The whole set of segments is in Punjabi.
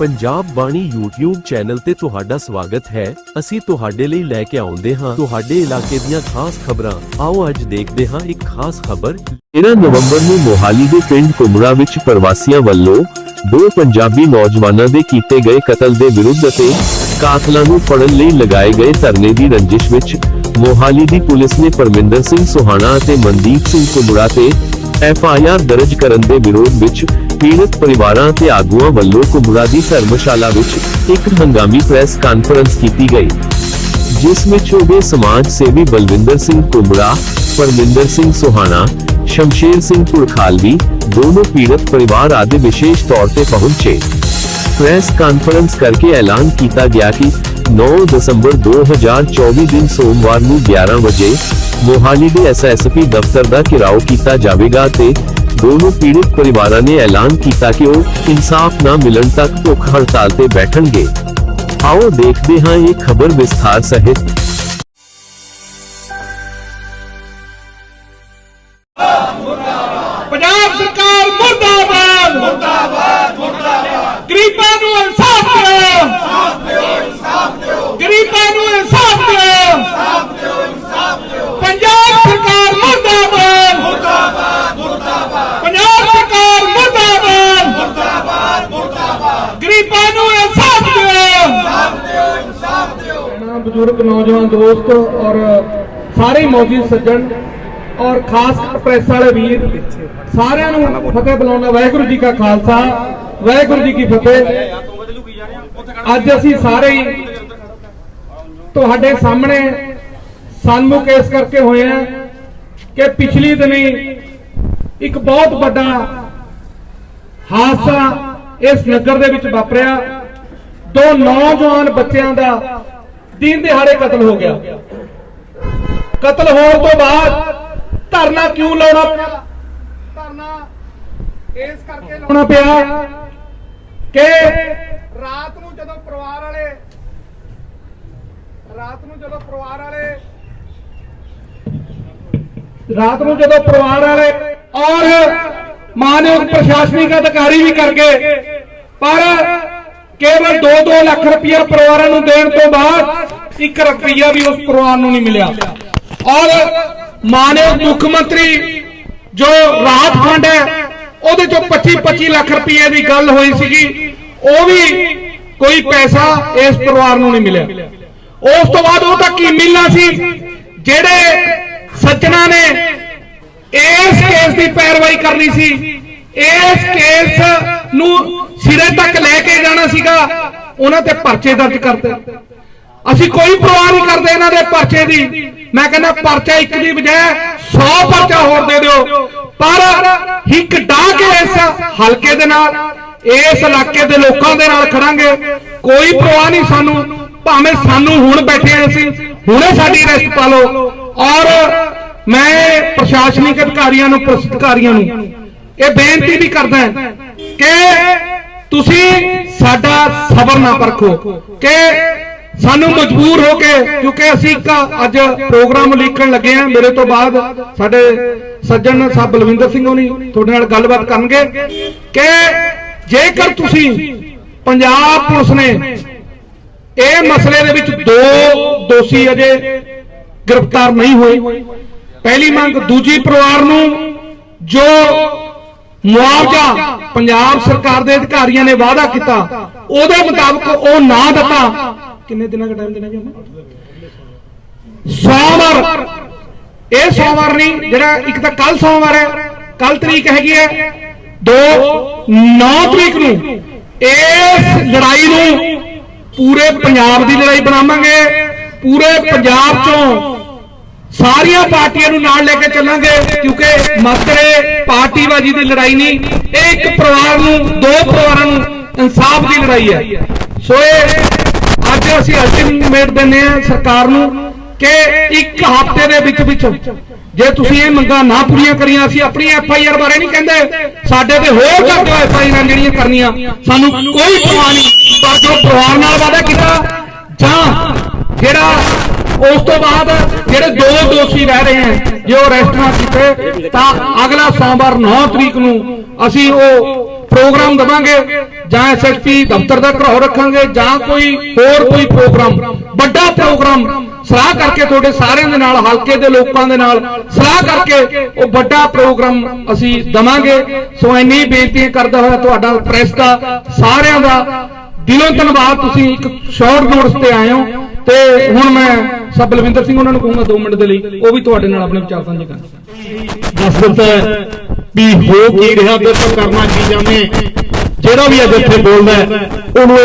ਪੰਜਾਬ ਬਾਣੀ YouTube ਚੈਨਲ ਤੇ ਤੁਹਾਡਾ ਸਵਾਗਤ ਹੈ। ਅਸੀਂ ਤੁਹਾਡੇ ਲਈ ਲੈ ਕੇ ਆਉਂਦੇ ਹਾਂ। ਤੁਹਾਡੇ ਇਲਾਕੇ ਦੀਆਂ ਖਾਸ ਖਬਰਾਂ। ਆਓ ਅੱਜ ਦੇਖਦੇ ਹਾਂ ਇੱਕ ਖਾਸ ਖਬਰ। 13 ਨਵੰਬਰ ਨੂੰ ਮੋਹਾਲੀ ਦੇ ਪਿੰਡ ਕੁਮੜਾ ਵਿੱਚ ਪ੍ਰਵਾਸੀਆਂ ਵੱਲੋਂ ਦੋ ਪੰਜਾਬੀ ਨੌਜਵਾਨਾਂ ਦੇ ਕੀਤੇ ਗਏ ਕਤਲ ਦੇ ਵਿਰੁੱਧ ਅਤੇ ਕਾਤਲਾਂ ਨੂੰ ਫੜਨ ਲਈ ਲਗਾਏ ਗਏ ਧਰਨੇ ਦੀ ਰੰਜਿਸ਼ ਵਿੱਚ ਮੋਹਾਲੀ ਦੀ ਪੁਲਿਸ ਨੇ ਪਰਮਿੰਦਰ ਸਿੰਘ ਸੋਹਾਣਾ ਅਤੇ ਮਨਦੀਪ ਸਿੰਘ ਕੁਮੜਾ ਤੇ ਐਫ ਆਈ ਆਰ ਦਰਜ ਕਰਨ ਦੇ ਵਿਰੋਧ ਵਿੱਚ ਪੀੜਤ ਪਰਿਵਾਰਾਂ ਤੇ ਆਗੂਆਂ ਵੱਲੋਂ ਕੁਮੜਾ ਦੀ ਧਰਮਸ਼ਾਲਾ ਵਿੱਚ ਇੱਕ ਹੰਗਾਮੀ ਪ੍ਰੈਸ ਕਾਨਫਰੰਸ ਕੀਤੀ ਗਈ, ਜਿਸ ਵਿੱਚ ਉਹਦੇ ਸਮਾਜ ਸੇਵੀ ਬਲਵਿੰਦਰ ਸਿੰਘ ਕੁਮੜਾ ਪਰਮਿੰਦਰ ਸਿੰਘ ਸੁਹਾਣਾ, ਸ਼ਮਸ਼ੇਰ ਸਿੰਘ ਪੁਰਖਾਲਵੀ ਦੋਨੋਂ ਪੀੜਤ ਪਰਿਵਾਰ ਆਦਿ ਵਿਸ਼ੇਸ਼ ਤੌਰ ਤੇ ਪਹੁੰਚੇ। ਪ੍ਰੈਸ ਕਾਨਫਰੰਸ ਕਰਕੇ ਐਲਾਨ ਕੀਤਾ ਗਿਆ ਕਿ 9 ਦਸੰਬਰ 2024 ਦਿਨ ਸੋਮਵਾਰ ਨੂੰ 11 ਵਜੇ ਮੋਹਾਲੀ ਦੇ ਐਸਐਸਪੀ ਦਫ਼ਤਰ ਦਾ ਘਿਰਾਓ ਕੀਤਾ ਜਾਵੇਗਾ ਤੇ ਦੋਨੋਂ ਪੀੜਤ ਪਰਿਵਾਰਾਂ ਨੇ ਐਲਾਨ ਕੀਤਾ ਕਿ ਉਹ ਇਨਸਾਫ ਨਾ ਮਿਲਣ ਤੱਕ ਭੁੱਖ ਹੜਤਾਲ ਤੇ ਬੈਠਣਗੇ ਆਓ ਦੇਖਦੇ ਹਾਂ ਇਹ ਖਬਰ ਵਿਸਥਾਰ ਸਹਿਤ ਬਜ਼ੁਰਗ, ਨੌਜਵਾਨ ਦੋਸਤ ਔਰ ਸਾਰੇ ਮੌਜੂਦ ਸੱਜਣ ਔਰ ਖਾਸ ਪ੍ਰੈਸ ਵਾਲੇ ਵੀਰ, ਸਾਰਿਆਂ ਨੂੰ ਫਤਿਹ ਬੁਲਾਉਣਾ ਵਾਹਿਗੁਰੂ ਜੀ ਕਾ ਖਾਲਸਾ, ਵਾਹਿਗੁਰੂ ਜੀ ਕੀ ਫਤਿਹ। ਅੱਜ ਅਸੀਂ ਸਾਰੇ ਹੀ ਤੁਹਾਡੇ ਸਾਹਮਣੇ ਸਨਮੁਖ ਇਸ ਕਰਕੇ ਹੋਏ ਆ ਕਿ ਪਿਛਲੀ ਦਿਨੀ ਇੱਕ ਬਹੁਤ ਵੱਡਾ ਹਾਦਸਾ ਇਸ ਨਗਰ ਦੇ ਵਿੱਚ ਵਾਪਰਿਆ। ਦੋ ਨੌਜਵਾਨ ਬੱਚਿਆਂ ਦਾ ਦਿਨ ਦਿਹਾੜੇ ਕਤਲ ਹੋ ਗਿਆ। ਕਤਲ ਹੋਣ ਤੋਂ ਬਾਅਦ ਧਰਨਾ ਕਿਉਂ ਲਾਉਣਾ ਪਿਆ? ਧਰਨਾ ਇਸ ਕਰਕੇ ਲਾਉਣਾ ਪਿਆ ਕਿ ਰਾਤ ਨੂੰ ਜਦੋਂ ਪਰਿਵਾਰ ਵਾਲੇ ਰਾਤ ਨੂੰ ਜਦੋਂ ਪਰਿਵਾਰ ਵਾਲੇ ਰਾਤ ਨੂੰ ਜਦੋਂ ਪਰਿਵਾਰ ਵਾਲੇ ਔਰ ਮਾਨਯੋਗ ਪ੍ਰਸ਼ਾਸਨਿਕ ਅਧਿਕਾਰੀ ਵੀ ਕਰ ਗਏ ਪਰ ਕੇਵਲ 2-2 ਲੱਖ ਰੁਪਇਆ ਪਰਿਵਾਰਾਂ ਨੂੰ ਦੇਣ ਤੋਂ ਬਾਅਦ 1 ਰੁਪਇਆ ਵੀ ਉਸ ਪਰਿਵਾਰ ਨੂੰ ਨਹੀਂ ਮਿਲਿਆ। ਔਰ ਮਾਨਯੋਗ ਮੁੱਖ ਮੰਤਰੀ ਜੋ ਰਾਹਤ ਫੰਡ ਹੈ, ਉਹਦੇ ਚੋਂ 25-25 ਲੱਖ ਰੁਪਏ ਦੀ ਗੱਲ ਹੋਈ ਸੀਗੀ। ਉਹ ਵੀ ਕੋਈ ਪੈਸਾ ਇਸ ਪਰਿਵਾਰ ਨੂੰ ਨਹੀਂ ਮਿਲਿਆ। ਉਸ ਤੋਂ ਬਾਅਦ ਉਹ ਤਾਂ ਕੀ ਮਿਲਣਾ ਸੀ? ਜਿਹੜੇ ਸੱਜਣਾ ਨੇ ਇਸ ਕੇਸ ਦੀ ਪੈਰਵਾਈ ਕਰਨੀ ਸੀ। ਇਸ ਕੇਸ ਨੂੰ ਸਿਰੇ ਤੱਕ ਲੈ ਕੇ ਜਾਣਾ ਸੀਗਾ, ਉਹਨਾਂ ਤੇ ਪਰਚੇ ਦਰਜ ਕਰਦੇ ਅਸੀਂ ਕੋਈ ਪਰਵਾਹ ਨਹੀਂ ਕਰਦੇ ਇਹਨਾਂ ਦੇ ਪਰਚੇ ਦੀ। ਮੈਂ ਕਹਿੰਦਾ ਪਰਚਾ ਇੱਕ ਦੀ ਬਜਾਏ 100 ਪਰਚਾ ਹੋਰ ਦੇ ਦਿਓ। ਪਰ ਇੱਕ ਡਾਹ ਕੇ ਇਸ ਹਲਕੇ ਦੇ ਨਾਲ, ਇਸ ਇਲਾਕੇ ਦੇ ਲੋਕਾਂ ਦੇ ਨਾਲ ਖੜਾਂਗੇ। ਕੋਈ ਪਰਵਾਹ ਨਹੀਂ ਸਾਨੂੰ। ਭਾਵੇਂ ਸਾਨੂੰ ਹੁਣ ਬੈਠੇ ਹਾਂ ਅਸੀਂ ਹੁਣੇ ਸਾਡੀ ਰੈਸਟ ਪਾ ਲਓ। ਔਰ ਮੈਂ ਪ੍ਰਸ਼ਾਸਨਿਕ ਅਧਿਕਾਰੀਆਂ ਨੂੰ, ਪੁਲਿਸ ਅਧਿਕਾਰੀਆਂ ਨੂੰ ਇਹ ਬੇਨਤੀ ਵੀ ਕਰਦਾ ਕਿ ਤੁਸੀਂ ਸਾਡਾ ਸਬਰ ਨਾ ਪਰਖੋ ਕਿ ਸਾਨੂੰ ਮਜਬੂਰ ਹੋ ਕੇ, ਕਿਉਂਕਿ ਅਸੀਂ ਇੱਕ ਅੱਜ ਪ੍ਰੋਗਰਾਮ ਲਿਖਣ ਲੱਗੇ ਆ ਮੇਰੇ ਤੋਂ ਬਾਅਦ ਸਾਡੇ ਸੱਜਣ ਸਾਹਿਬ ਬਲਵਿੰਦਰ ਸਿੰਘ ਹੋਣੀ ਤੁਹਾਡੇ ਨਾਲ ਗੱਲਬਾਤ ਕਰਨਗੇ ਕਿ ਜੇਕਰ ਤੁਸੀਂ ਪੰਜਾਬ ਪੁਲਿਸ ਨੇ ਇਹ ਮਸਲੇ ਦੇ ਵਿੱਚ ਦੋ ਦੋਸ਼ੀ ਅਜੇ ਗ੍ਰਿਫਤਾਰ ਨਹੀਂ ਹੋਏ। ਪਹਿਲੀ ਮੰਗ ਦੂਜੀ ਪਰਿਵਾਰ ਨੂੰ ਜੋ ਮੁਆਵਜ਼ਾ ਪੰਜਾਬ ਸਰਕਾਰ ਦੇ ਅਧਿਕਾਰੀਆਂ ਨੇ ਵਾਅਦਾ ਕੀਤਾ। ਉਹਦੇ ਮੁਤਾਬਕ ਉਹ ਨਾ ਦਿੱਤਾ। ਕਿੰਨੇ ਦਿਨਾਂ ਦਾ ਟਾਈਮ ਦੇਣਾ ਜੀ ਉਹਨੂੰ? ਸੋਮਵਾਰ। ਇਹ ਸੋਮਵਾਰ ਨਹੀਂ, ਜਿਹੜਾ ਇੱਕ ਤਾਂ ਕੱਲ ਸੋਮਵਾਰ ਹੈ ਕੱਲ ਤਰੀਕ ਹੈਗੀ ਹੈ। 2 9 ਤਰੀਕ ਨੂੰ ਇਸ ਲੜਾਈ ਨੂੰ ਪੂਰੇ ਪੰਜਾਬ ਦੀ ਲੜਾਈ ਬਣਾਵਾਂਗੇ। ਪੂਰੇ ਪੰਜਾਬ ਚੋਂ ਸਾਰੀਆਂ ਪਾਰਟੀਆਂ ਨੂੰ ਨਾਲ ਲੈ ਕੇ ਚੱਲਾਂਗੇ, ਕਿਉਂਕਿ ਮਾਤਰੇ ਪਾਰਟੀਬਾਜ਼ੀ ਦੀ ਲੜਾਈ ਨਹੀਂ, ਇਹ ਇੱਕ ਪਰਿਵਾਰ ਨੂੰ, ਦੋ ਪਰਿਵਾਰਾਂ ਨੂੰ ਇਨਸਾਫ ਦੀ ਲੜਾਈ ਹੈ। ਸੋ ਇਹ ਅੱਜ ਅਸੀਂ ਅਲਟੀਮੇਟ ਦਿੰਦੇ ਆ ਸਰਕਾਰ ਨੂੰ ਕਿ ਇੱਕ ਹਫ਼ਤੇ ਦੇ ਵਿੱਚ ਵਿੱਚ ਜੇ ਤੁਸੀਂ ਇਹ ਮੰਗਾਂ ਨਾ ਪੂਰੀਆਂ ਕਰੀਆਂ, ਅਸੀਂ ਆਪਣੀ ਐਫ ਆਈ ਆਰ ਬਾਰੇ ਨਹੀਂ ਕਹਿੰਦੇ, ਸਾਡੇ ਤੇ ਹੋਰ ਕਰ ਦਿਓ ਐਫ ਆਈ ਆਰ ਜਿਹੜੀਆਂ ਕਰਨੀਆਂ, ਸਾਨੂੰ ਕੋਈ ਪਰਵਾਹ ਨਹੀਂ। ਪਰ ਜੋ ਪਰਿਵਾਰ ਨਾਲ ਵਾਅਦਾ ਕੀਤਾ, ਜਾਂ ਜਿਹੜਾ ਉਸ ਤੋਂ ਬਾਅਦ ਜਿਹੜੇ ਦੋ ਦੋਸ਼ੀ ਰਹਿ ਰਹੇ ਹਨ, ਜੇ ਉਹ ਅਰੈਸਟ ਨਾ ਕੀਤੇ, ਤਾਂ ਅਗਲਾ ਸੋਮਵਾਰ 9 ਤਰੀਕ ਨੂੰ ਅਸੀਂ ਉਹ ਪ੍ਰੋਗਰਾਮ ਦਵਾਂਗੇ, ਜਾਂ ਐਸਐਸਪੀ ਦਫ਼ਤਰ ਦਾ ਘਰਾਓ ਰੱਖਾਂਗੇ, ਜਾਂ ਕੋਈ ਹੋਰ ਕੋਈ ਪ੍ਰੋਗਰਾਮ, ਵੱਡਾ ਪ੍ਰੋਗਰਾਮ, ਸਲਾਹ ਕਰਕੇ ਤੁਹਾਡੇ ਸਾਰਿਆਂ ਦੇ ਨਾਲ, ਹਲਕੇ ਦੇ ਲੋਕਾਂ ਦੇ ਨਾਲ, ਸਲਾਹ ਕਰਕੇ ਉਹ ਵੱਡਾ ਪ੍ਰੋਗਰਾਮ ਅਸੀਂ ਦਵਾਂਗੇ। ਸੋ ਇੰਨੀ ਬੇਨਤੀ ਕਰਦਾ ਹੋਇਆ ਤੁਹਾਡਾ ਪ੍ਰੈਸ ਦਾ ਸਾਰਿਆਂ ਦਾ ਦਿਲੋਂ ਧੰਨਵਾਦ। ਤੁਸੀਂ ਇੱਕ ਸ਼ਾਰਟ ਨੋਟਿਸ ਤੇ ਆਏ ਹੋ। ਤੇ ਹੁਣ ਮੈਂ ਸਭ ਬਲਵਿੰਦਰ ਸਿੰਘ ਉਹਨਾਂ ਨੂੰ ਕਹੂੰਗਾ 2 ਮਿੰਟ ਦੇ ਲਈ, ਉਹ ਵੀ ਤੁਹਾਡੇ ਨਾਲ ਆਪਣੇ ਵਿਚਾਰ ਸਾਂਝੇ ਕਰਨ। ਦੱਸ ਦਿੱਤਾ ਵੀ ਹੋ ਕੀ ਰਿਹਾ ਤੇ ਕਰਨਾ ਕੀ ਚਾਹੁੰਦੇ ਜਿਹੜਾ ਵੀ ਅੱਜ ਇੱਥੇ ਬੋਲਦਾ ਉਹਨੂੰ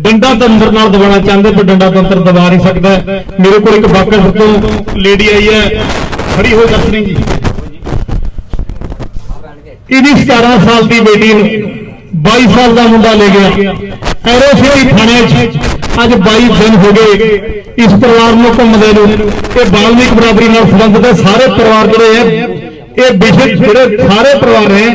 ਡੰਡਾ ਤੰਤਰ ਨਾਲ ਦਬਾਉਣਾ ਚਾਹੁੰਦੇ, ਪਰ ਡੰਡਾ ਤੰਤਰ ਦਬਾ ਨਹੀਂ ਸਕਦਾ। ਮੇਰੇ ਕੋਲ ਇੱਕ ਬਾਕਰ ਤੋਂ ਲੇਡੀ ਆਈ ਹੈ, ਖੜੀ ਹੋ ਜਸਨੀ ਜੀ ਇਹਦੀ 17 ਸਾਲ ਦੀ ਬੇਟੀ ਨੂੰ 22 ਸਾਲ ਦਾ ਮੁੰਡਾ ਲੈ ਗਿਆ। ਐਰੋਸਿਟੀ ਥਾਣੇ 'ਚ ਅੱਜ 22 ਦਿਨ ਹੋ ਗਏ ਇਸ ਪਰਿਵਾਰ ਨੂੰ ਘੁੰਮਦੇ ਨੂੰ। ਇਹ ਬਾਲਮੀਕ ਬਰਾਬਰੀ ਨਾਲ ਸੰਬੰਧਿਤ ਹੈ। ਸਾਰੇ ਪਰਿਵਾਰ ਜਿਹੜੇ ਹੈ, ਇਹ ਵਿਸ਼ੇ ਜਿਹੜੇ ਸਾਰੇ ਪਰਿਵਾਰ ਹੈ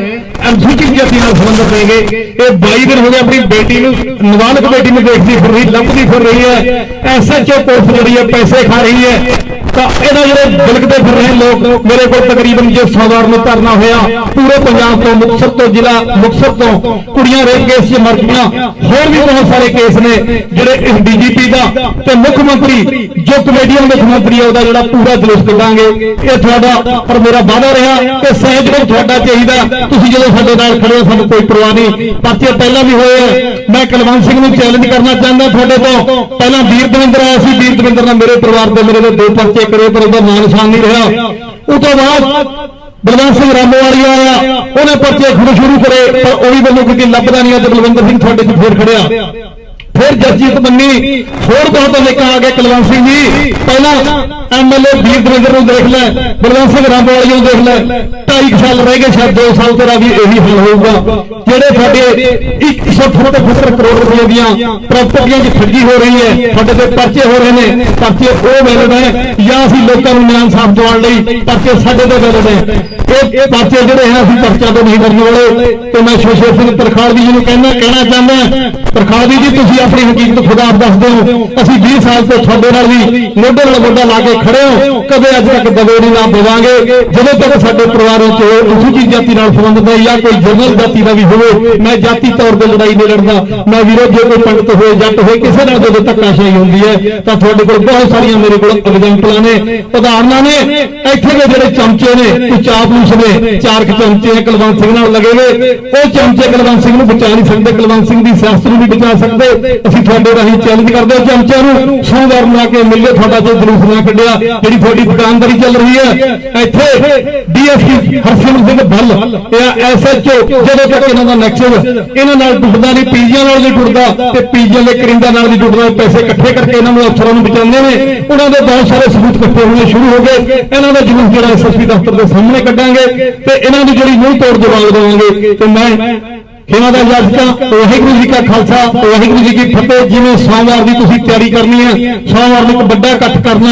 ਅਨੁਸੂਚਿਤ ਜਾਤੀ ਨਾਲ ਸੰਬੰਧਿਤ ਹੈਗੇ ਇਹ 22 ਦਿਨ ਹੋ ਗਏ ਆਪਣੀ ਬੇਟੀ ਨੂੰ ਨਾਬਾਲਗ ਬੇਟੀ ਨੂੰ ਦੇਖਦੀ ਫਿਰ ਰਹੀ, ਲੱਭਦੀ ਫਿਰ ਰਹੀ ਹੈ। ਐਸਐਚਓ ਪੁਲਿਸ ਜਿਹੜੀ ਹੈ, ਪੈਸੇ ਖਾ ਰਹੀ ਹੈ। ਤਾਂ ਇਹਨਾਂ ਜਿਹੜੇ ਬਿਲਕਦੇ ਫਿਰ ਰਹੇ ਲੋਕ, ਮੇਰੇ ਕੋਲ ਤਕਰੀਬਨ ਜੇ ਸੋਮਵਾਰ ਨੂੰ ਧਰਨਾ ਹੋਇਆ, ਪੂਰੇ ਪੰਜਾਬ ਤੋਂ, ਮੁਕਤਸਰ ਤੋਂ, ਜ਼ਿਲ੍ਹਾ ਮੁਕਤਸਰ ਤੋਂ ਕੁੜੀਆਂ ਰੇਪ ਕੇਸ 'ਚ ਮਰ ਗਈਆਂ ਹੋਰ ਵੀ ਬਹੁਤ ਸਾਰੇ ਕੇਸ ਨੇ ਜਿਹੜੇ ਇਸ ਡੀਜੀਪੀ ਦਾ ਤੇ ਮੁੱਖ ਮੰਤਰੀ, ਜੋ ਕਮੇਡੀਅਨ ਮੁੱਖ ਮੰਤਰੀ ਉਹਦਾ ਜਿਹੜਾ ਪੂਰਾ ਜਲੂਸ ਕੱਢਾਂਗੇ। ਇਹ ਤੁਹਾਡਾ ਪਰ ਮੇਰਾ ਵਾਅਦਾ ਰਿਹਾ ਕਿ ਸਹਿਯੋਗ ਤੁਹਾਡਾ ਚਾਹੀਦਾ। ਤੁਸੀਂ ਜਦੋਂ ਸਾਡੇ ਨਾਲ ਖੜੇ ਹੋ, ਸਾਨੂੰ ਕੋਈ ਪਰਵਾਹ ਨਹੀਂ। ਪਰਚੇ ਪਹਿਲਾਂ ਵੀ ਹੋਏ ਆ। ਮੈਂ ਕਲਵੰਤ ਸਿੰਘ ਨੂੰ ਚੈਲੰਜ ਕਰਨਾ ਚਾਹੁੰਦਾ ਤੁਹਾਡੇ ਤੋਂ। ਪਹਿਲਾਂ ਵੀਰ ਦਵਿੰਦਰ ਆਇਆ ਸੀ। ਵੀਰ ਦਵਿੰਦਰ ਨਾਲ ਮੇਰੇ ਪਰਿਵਾਰ ਦੇ ਮੇਰੇ ਦੇ ਦੋ ਪਰਚੇ ਕਰੇ, ਪਰ ਉਹਦਾ ਨਾਂ ਨਿਸ਼ਾਨ ਨਹੀਂ ਰਿਹਾ। ਉਸ ਤੋਂ ਬਾਅਦ ਬਲਵੰਤ ਸਿੰਘ ਰਾਮੋਵਾਲੀ ਆਇਆ। ਉਹਨੇ ਪਰਚੇ ਖੁਦ ਸ਼ੁਰੂ ਕਰੇ, ਪਰ ਉਹ ਵੀ ਮੈਨੂੰ ਕਿਤੇ ਲੱਭਦਾ ਨਹੀਂ, ਅੱਜ ਬਲਵਿੰਦਰ ਸਿੰਘ ਤੁਹਾਡੇ 'ਚ ਫੇਰ ਖੜਿਆ। ਫਿਰ ਜਗਜੀਤ ਮੰਨੀ ਹੋਰ ਬਹੁਤ ਨਿਕਾ ਆ ਗਏ ਕੁਲਵੰਤ ਸਿੰਘ ਜੀ। ਪਹਿਲਾਂ ਐਮਐਲਏ ਵੀਰ ਦਵਿੰਦਰ ਨੂੰ ਦੇਖ ਲੈ, ਬਲਵੰਤ ਸਿੰਘ ਰਾਮਵਾਲੀ ਨੂੰ ਦੇਖ ਲੈ। ਢਾਈ ਕੁ ਸਾਲ ਰਹਿ ਗਏ ਸ਼ਾਇਦ 2 ਸਾਲ ਤੇਰਾ ਵੀ ਇਹੀ ਹਾਲ ਹੋਊਗਾ। ਜਿਹੜੇ ਸਾਡੇ 178 ਕਰੋੜ ਰੁਪਏ ਦੀਆਂ ਪ੍ਰਾਪਰਟੀਆਂ 'ਚ ਠੱਗੀ ਹੋ ਰਹੀ ਹੈ, ਸਾਡੇ ਤੇ ਪਰਚੇ ਹੋ ਰਹੇ ਨੇ, ਪਰਚੇ ਉਹ ਵੈਲਿਡ ਹੈ, ਜਾਂ ਅਸੀਂ ਲੋਕਾਂ ਨੂੰ ਨਿਆਂ ਸਾਫ਼ ਦਿਵਾਉਣ ਲਈ ਪਰਚੇ ਸਾਡੇ ਤੇ ਵੈਲਿਡ ਹੈ ਇਹ ਪਰਚੇ ਜਿਹੜੇ ਹੈ ਅਸੀਂ ਪਰਚਾ ਤੋਂ ਨਹੀਂ ਕਰਨ ਵਾਲੇ। ਤੇ ਮੈਂ ਸ਼ੋਸ਼ੇ ਸਿੰਘ ਤਰਖਾੜਵੀ ਜੀ ਨੂੰ ਕਹਿਣਾ ਕਹਿਣਾ ਚਾਹੁੰਦਾ ਤਰਖਾੜਵੀ ਜੀ, ਤੁਸੀਂ ਆਪਣੀ ਹਕੀਕਤ ਖੁਦਾ ਆਪ ਦੱਸਦੇ ਹੋ। ਅਸੀਂ 20 ਸਾਲ ਤੋਂ ਤੁਹਾਡੇ ਨਾਲ ਵੀ ਮੋਢੇ ਨਾਲ ਮੋਢਾ ਲਾ ਕੇ ਖੜੇ ਹੋ। ਕਦੇ ਅੱਜ ਤੱਕ ਦਬੋੜੀ ਨਾ ਪਵਾਂਗੇ ਜਦੋਂ ਤੱਕ ਸਾਡੇ ਪਰਿਵਾਰ ਵਿੱਚ ਅਨੁਸੂਚਿਤ ਜਾਤੀ ਨਾਲ ਸੰਬੰਧਿਤ ਹੈ ਜਾਂ ਕੋਈ ਜਨਰਲ ਜਾਤੀ ਦਾ ਵੀ ਹੋਵੇ, ਮੈਂ ਜਾਤੀ ਤੌਰ ਤੇ ਲੜਾਈ ਨਹੀਂ ਲੜਦਾ। ਮੈਂ ਵੀਰੋ, ਜੇ ਕੋਈ ਪੰਡਤ ਹੋਏ, ਜੱਟ ਹੋਏ, ਕਿਸੇ ਨਾਲ ਜਦੋਂ ਧੱਕਾਸ਼ਾਹੀ ਹੁੰਦੀ ਹੈ, ਤਾਂ ਤੁਹਾਡੇ ਕੋਲ ਬਹੁਤ ਸਾਰੀਆਂ ਮੇਰੇ ਕੋਲ ਐਗਜ਼ਾਮਪਲਾਂ ਨੇ ਉਦਾਹਰਨਾਂ ਨੇ। ਇੱਥੇ ਦੇ ਜਿਹੜੇ ਚਮਚੇ ਨੇ, ਕੋਈ ਚਾਪਲੂਸ ਨੇ ਚਾਰਕ ਚਮਚੇ ਕੁਲਵੰਤ ਸਿੰਘ ਨਾਲ ਲੱਗੇ ਹੋਏ। ਉਹ ਚਮਚੇ ਕੁਲਵੰਤ ਸਿੰਘ ਨੂੰ ਬਚਾ ਨਹੀਂ ਸਕਦੇ। ਕੁਲਵੰਤ ਸਿੰਘ ਦੀ ਸਿਆਸਤ ਨੂੰ ਵੀ ਬਚਾ ਸਕਦੇ। ਅਸੀਂ ਤੁਹਾਡੇ ਰਾਹੀਂ ਚੈਲੰਜ ਕਰਦੇ ਹਾਂ ਚਮਚਿਆਂ ਨੂੰ। ਸੋਮਵਾਰ ਨੂੰ ਕੇ ਮਿਲੇ ਤੁਹਾਡਾ ਜੋ ਜਲੂਸ ਨਾ ਕੱਢਿਆ, ਜਿਹੜੀ ਤੁਹਾਡੀ ਦੁਕਾਨਦਾਰੀ ਚੱਲ ਰਹੀ ਹੈ, ਇੱਥੇ ਡੀਐਸਪੀ ਹਰਸਿਮਰਤ ਸਿੰਘ ਬੱਲ ਇਹ ਐਸਐਚਓ ਜਦੋਂ ਤੱਕ ਇਹਨਾਂ ਦਾ ਨੈਕਸਸ ਇਹਨਾਂ ਨਾਲ ਟੁੱਟਦਾ ਨਹੀਂ, ਪੀਜੀਆਂ ਨਾਲ ਵੀ ਟੁੱਟਦਾ ਤੇ ਪੀਜੀਆਂ ਦੇ ਕਰਿੰਦਾ ਨਾਲ ਵੀ ਟੁੱਟਦਾ ਪੈਸੇ ਇਕੱਠੇ ਕਰਕੇ ਇਹਨਾਂ ਨੂੰ ਅਫਸਰਾਂ ਨੂੰ ਬਚਾਉਂਦੇ ਨੇ। ਉਹਨਾਂ ਦੇ ਬਹੁਤ ਸਾਰੇ ਸਬੂਤ ਇਕੱਠੇ ਹੋਣੇ ਸ਼ੁਰੂ ਹੋ ਗਏ। ਇਹਨਾਂ ਦਾ ਜਲੂਸ ਜਿਹੜਾ ਐਸਐਸਪੀ ਦਫ਼ਤਰ ਦੇ ਸਾਹਮਣੇ ਕੱਢਾਂਗੇ ਤੇ ਇਹਨਾਂ ਦੀ ਜਿਹੜੀ ਮੂੰਹ ਤੋੜ ਜਵਾਬ ਦੇਵਾਂਗੇ ਤੇ ਮੈਂ ਇਹਨਾਂ ਦਾ ਜੱਜਕਾ ਵਾਹਿਗੁਰੂ ਜੀ ਕਾ ਖਾਲਸਾ, ਵਾਹਿਗੁਰੂ ਜੀ ਕੀ ਫਤਿਹ। ਜਿਵੇਂ ਸੋਮਵਾਰ ਦੀ ਤੁਸੀਂ ਤਿਆਰੀ ਕਰਨੀ ਹੈ, ਸੋਮਵਾਰ ਨੂੰ ਇੱਕ ਵੱਡਾ ਇਕੱਠ ਕਰਨਾ,